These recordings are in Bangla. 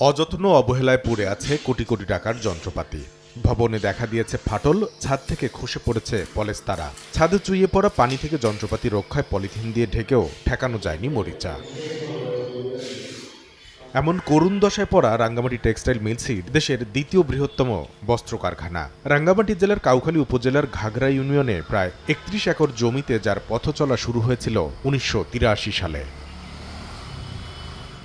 অযত্ন অবহেলায় পড়ে আছে কোটি কোটি টাকার যন্ত্রপাতি। ভবনে দেখা দিয়েছে ফাটল, ছাদ থেকে খসে পড়েছে পলেস্তারা ছাদে চুইয়ে পড়া পানি থেকে যন্ত্রপাতি রক্ষায় পলিথিন দিয়ে ঢেকেও ঠেকানো যায়নি মরিচা। এমন করুণ দশায় পড়া রাঙ্গামাটি টেক্সটাইল মিলসই দেশের দ্বিতীয় বৃহত্তম বস্ত্র কারখানা। রাঙ্গামাটি জেলার কাউখালী উপজেলার ঘাগরা ইউনিয়নে প্রায় একত্রিশ একর জমিতে যার পথ চলা শুরু হয়েছিল উনিশশো তিরাশি সালে।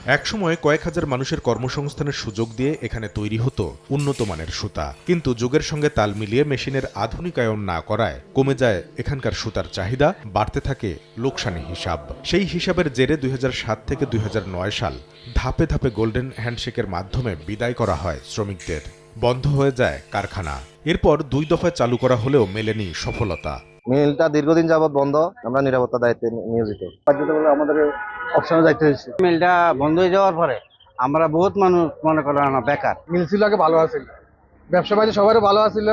একসময় কয়েক হাজার মানুষের কর্মসংস্থানের সুযোগ দিয়ে এখানে তৈরি হতো উন্নত মানের সুতা। কিন্তু যুগের সঙ্গে তাল মিলিয়ে মেশিনের আধুনিকায়ন না করায় কমে যায় এখানকার সুতার চাহিদা, বাড়তে থাকে লোকসানি হিসাব। সেই হিসাবের জেরে দুই হাজার সাত থেকে দুই হাজার নয় সাল ধাপে ধাপে গোল্ডেন হ্যান্ডশেকের মাধ্যমে বিদায় করা হয় শ্রমিকদের। বন্ধ হয়ে যায় কারখানা। এরপর দুই দফায় চালু করা হলেও মেলেনি সফলতা। মিলটা দীর্ঘদিন যাবৎ বন্ধ আমরা নিরাপত্তা দায়িত্বে নিয়োজিত। আমাদের অপশনে যাইতে হয়েছে। মিলটা বন্ধ হয়ে যাওয়ার পরে আমরা বহুত মানুষ মনে করেন না বেকার। মিল ছিল আগে ভালো আছিল। ব্যবসা বাণিজ্য সবারই ভালো আছিল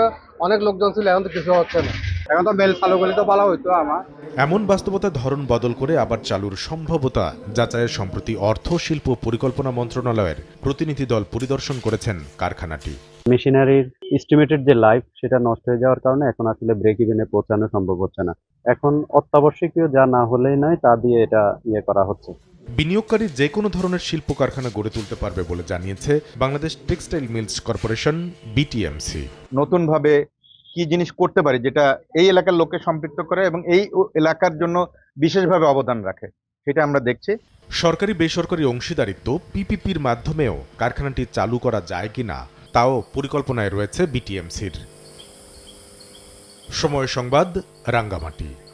অনেক লোকজন ছিল এখন তো কিছু হচ্ছে না। এখন তো মেল চালু করলে তো ভালো হইতো আমার। এমন বাস্তবতার ধরন বদল করে আবার চালুর সম্ভাবতা যাচাইয়ের সম্প্রতি অর্থ শিল্প পরিকল্পনা মন্ত্রণালয়ের প্রতিনিধি দল পরিদর্শন করেছেন কারখানাটি। মেশিনারির এস্টিমেটেড যে লাইফ সেটা নষ্ট হয়ে যাওয়ার কারণে এখন আসলে ব্রেক ইভেনে পৌঁছানো সম্ভব হচ্ছে না। এখন অত্যাবশ্যকীয় যা না হলেই নয় তা দিয়ে এটা ইয়ে করা হচ্ছে। বিনিয়োগকারী যে কোনো ধরনের শিল্প কারখানা গড়ে তুলতে পারবে বলে জানিয়েছে Bangladesh textile mills corporation BTMC নতুনভাবে কি জিনিস করতে পারি যেটা এই এলাকার লোককে সম্পৃক্ত করে এবং এই এলাকার জন্য বিশেষভাবে অবদান রাখে সেটা আমরা দেখছি। সরকারি বেসরকারি অংশীদারিত্ব পিপিপির মাধ্যমেও কারখানাটি চালু করা যায় কিনা তাও পরিকল্পনায় রয়েছে বিটিএমসির। সময় সংবাদ রাঙ্গামাটি।